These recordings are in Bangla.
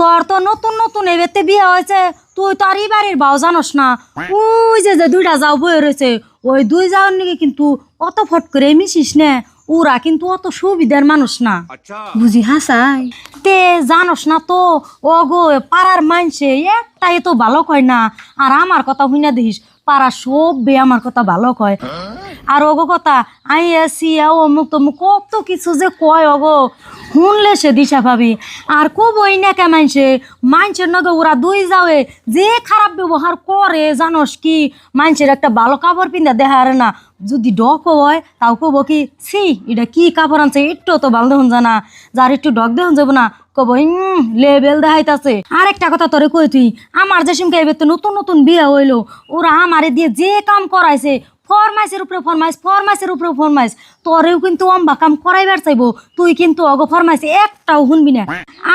তোর তো নতুন নতুন এবেতে বিয়ে হয়েছে তুই তো আর এই বাড়ির বাও জানোস না। ওই যে যে দুইটা যাও বয়ে রয়েছে ওই দুই যাওয়ার নাকি কিন্তু অত ফট করে মিশিস নে ওরা কিন্তু অত সুবিধার মানুষ না। বুঝি হাসাই? তে জানোস না তো ও গো পাড়ার মানছে একটাই তো ভালো কয় না আর আমার কথা শুনে দেখিস পাড়া সব বে আমার কথা ভালো কয়। আর ওগো কথা আই আসি অমুক তমুক কত কিছু যে কয় ওগো। শুনলে সে দিশা পাবি। আর কবই না কে মানছে মানছে নগে ওরা দুই যাওয়ে যে খারাপ ব্যবহার করে, জানোস কি? মানছের একটা ভালো কাপড় পিন্ধা দেখা আর না। যদি ডক হয়, তাও কব কি, ছি, এটা কি কাপড় আনছে একটু তো ভালো দেখুন জানা যার একটু ডক দেখুন যাব না, কব লেবেল দেখাইতাছে। আর একটা কথা তোরে কই তুই, আমার যে সিমকে এবার তো নতুন নতুন বিয়ে হইল। ওরা আমারে দিয়ে যে কাম করাইছে ফরমাইসের উপরে ফরমাইস ফরমাইসের উপরে ফরমাইস তরেও কিন্তু অম্বা কাম করাইবার চাইব তুই কিন্তু অগ ফরমাইস একটাও শুনবি না।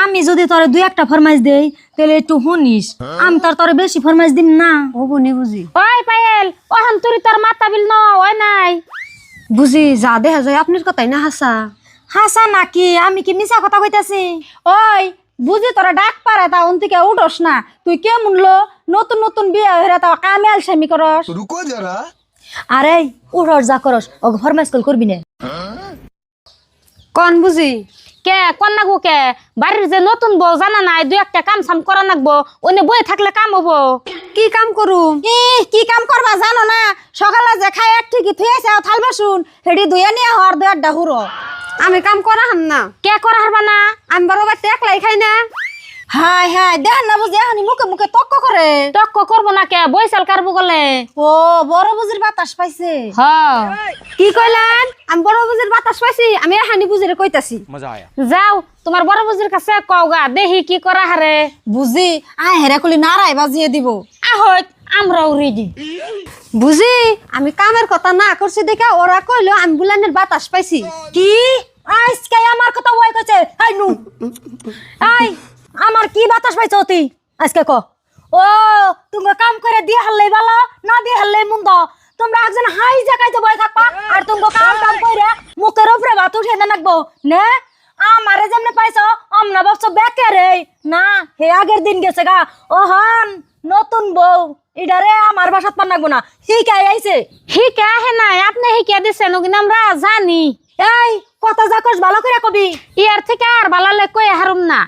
আমি যদি তরে দুই একটা ফরমাইস দেই তাহলে একটু শুনিস। আমি তার তরে বেশি ফরমাইস দিম না। ও বুনি বুঝি। ওই পায়েল ওহান তুই তার মাতা বিল ন ওই নাই। বুঝি যা দেখা যায় আপনার কথাই না হাসা। হাসা নাকি? আমি কি মিছা কথা কইতাছি? ওই বুঝি তোরা ডাক পারে তা অন্তিকে উঠোস না। তুই কেমন লো? নতুন নতুন বিয়ে হয়ে তা কামেল আলসামি করস। রুকো যারা। আরে উড়র যা করস অগ ফরমাইশ কল করবি না। কন বুঝি? কে কোন নাগবো কে? বাড়ির যে নতুন বউ জানা নাই দুই একটা কাম সাম করা নাগবো ওনে বয়ে থাকলে কাম হব। কি কাম করুম ই কি কাম করবা জানো না? সকালে যে খাই এক ঠিকই থুয়েছে থাল বাসুন হেডি দুইয়া নিয়ে হওয়ার দুই আড্ডা হুরো। আমি কাম করা হাম না। কে করা হারবা না? আমি বড় বাচ্চা একলাই খাই না। হাই হাই দেখ না বুঝি এখন মুখে মুখে তক্ক করে। তক্ক করব না কে? বইসাল কারবো গলে। ও বড় বুঝির বাতাস পাইছে। হ। কি কইলেন? আমি বড় বুঝির বাতাস পাইছি আমি হানি বুঝিরে কইতাছি। যাও তোমার বড় বুঝির কাছে কওগা দেহি কি করা হারে। বুঝি আয় হেরা কলি নারাই বাজিয়ে দিব। আহত আমরাও রেডি বুঝি আমি কামের কথা না করছি দেখে ওরা কইলো আমি বুলানের বাতাস পাইছি। কি? আজকে আমার কথা ওই কইছে হাই নু আই আমার কি বাতাস পাইছ তুই আজকে ক। ও তুমি কাম করে দিয়ে হারলেই ভালো না দিয়ে হারলেই মন্দ। তোমরা একজন হাই জায়গায় বই থাকবা আর তুমি কাম কাম করে মুখের উপরে ভাত উঠে না নাকবো। নে, আমারে যেমনে পাইছ, অমনা ভাবছ বেকে না, হে আগের দিন গেছে গা। ওহন, নতুন বউ। ইডারে আমার বাসাত পান না। শিখাই আইছে। হিকে হে নাই, আপনি হিকে দিছেন কিন্তু আমরা জানি। এই কথা যা করস ভালো করে কবি। ইয়ার থেকে আর বালালে কই হারুম না।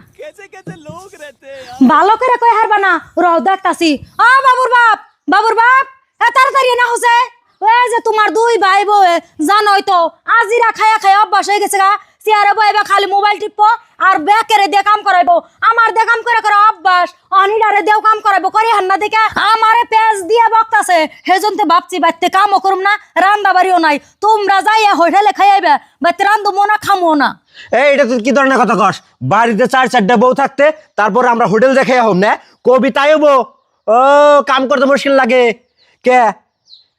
ভালো করে কই হারবা না রও দেখতাছি। আ বাবুর বাপ বাবুর বাপ এ তাড়াতাড়ি না হসে ওই যে তোমার দুই ভাই বউ জানোই তো আজিরা খায়া খায়া অভ্যাস হয়ে গেছে গা। চেয়ারে বইবা, খালি মোবাইল টিপো আর বেকেরে দিয়ে কাম করাইবো। আমার দিয়ে কাম করে করে অভ্যাস অনিডারে দিয়েও কাম করাইবো। করি হান্না দেখে আমারে পেঁচ দিয়ে বকতাছে। হেজনতে ভাবছি বাইতে কামও করুম না রান্দা বাড়িও নাই। তোমরা যাইয়া হোটেলে খাইয়াইবে বাইতে রান্ধু না, খামো না। এই, এটা তুই কি ধরনের কথা কস? বাড়িতে চার, চারটা বউ থাকতে, তারপর আমরা হোটেল দেখে হম না? কবিতায় বউ। ও, কাম করতে মুশকিল লাগে। কে?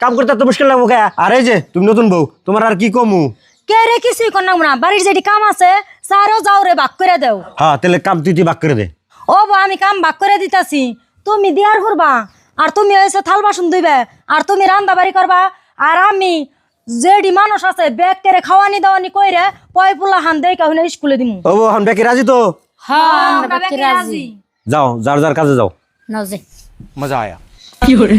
কাম করতে তো মুশকিল লাগবো কে? আরে যে, তুমি নতুন বউ, তোমার আর কি কমু? কে রে কিছুই করলাম না বাড়ির যেটি কাম আছে স্যারও যাও রে বাক করে দেও। হ্যাঁ তাহলে কাম তুই তুই বাক করে দে। ও বা আমি কাম বাক করে দিতাছি। তুমি দিয়ার করবা আর তুমি এসে থাল বাসন ধুইবে আর তুমি রান্না বাড়ি করবা আর আমি যেডি মানুষ আছে ব্যাগ কেড়ে খাওয়ানি দাওয়ানি কইরে পয় পোলা হান দেই কাহিনা স্কুলে দিম। ও হান ব্যাকি রাজি তো? হ্যাঁ, হ্যাঁ আমরা ব্যাকি রাজি। যাও যার যার কাজে যাও। নাও যে মজা আয়া। কি হরে